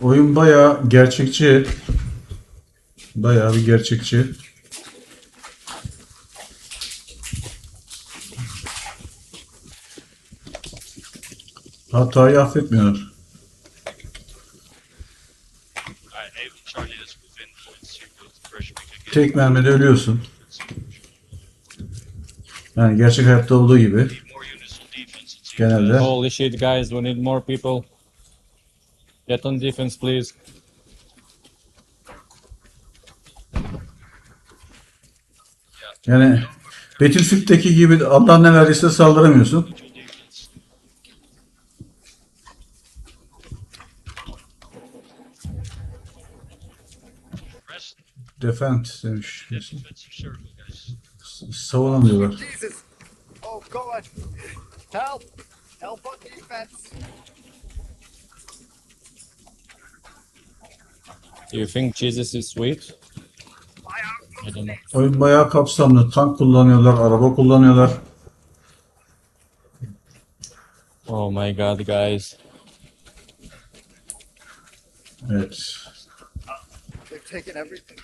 Oyun bayağı gerçekçi. Bayağı bir gerçekçi. Hatayı affetmiyorlar. Tek mermide ölüyorsun. Yani gerçek hayatta olduğu gibi. Genelde. Holy shit, guys, we need more people. Get on defense, please. Yani Battlefield'deki gibi Allah ne verdiyse saldıramıyorsun. Defend demiş. Savunamıyorlar. Oh God! Help! Help on defense! Do you think Jesus is sweet? I don't know. Oyun bayağı kapsamlı. Tank kullanıyorlar, araba kullanıyorlar. Oh my god, guys. Evet. They've taken everything.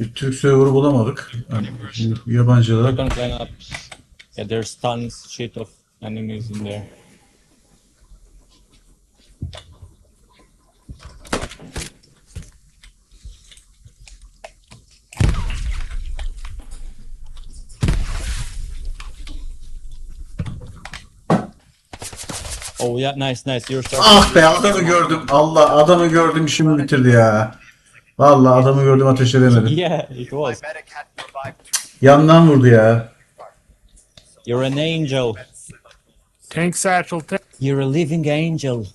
Bir Türk server'ı bulamadık. Yani yabancılar. Yeah, there's tons shit of enemies in there. Oh yeah, nice, nice. You're starting. Ah be adamı gördüm. Allah adamı gördüm işimi bitirdi ya. Vallahi adamı gördüm ateş edemedim. Yeah, it was. Yandan vurdu ya. You're an angel. Tank satchel. Tank. You're a living angel.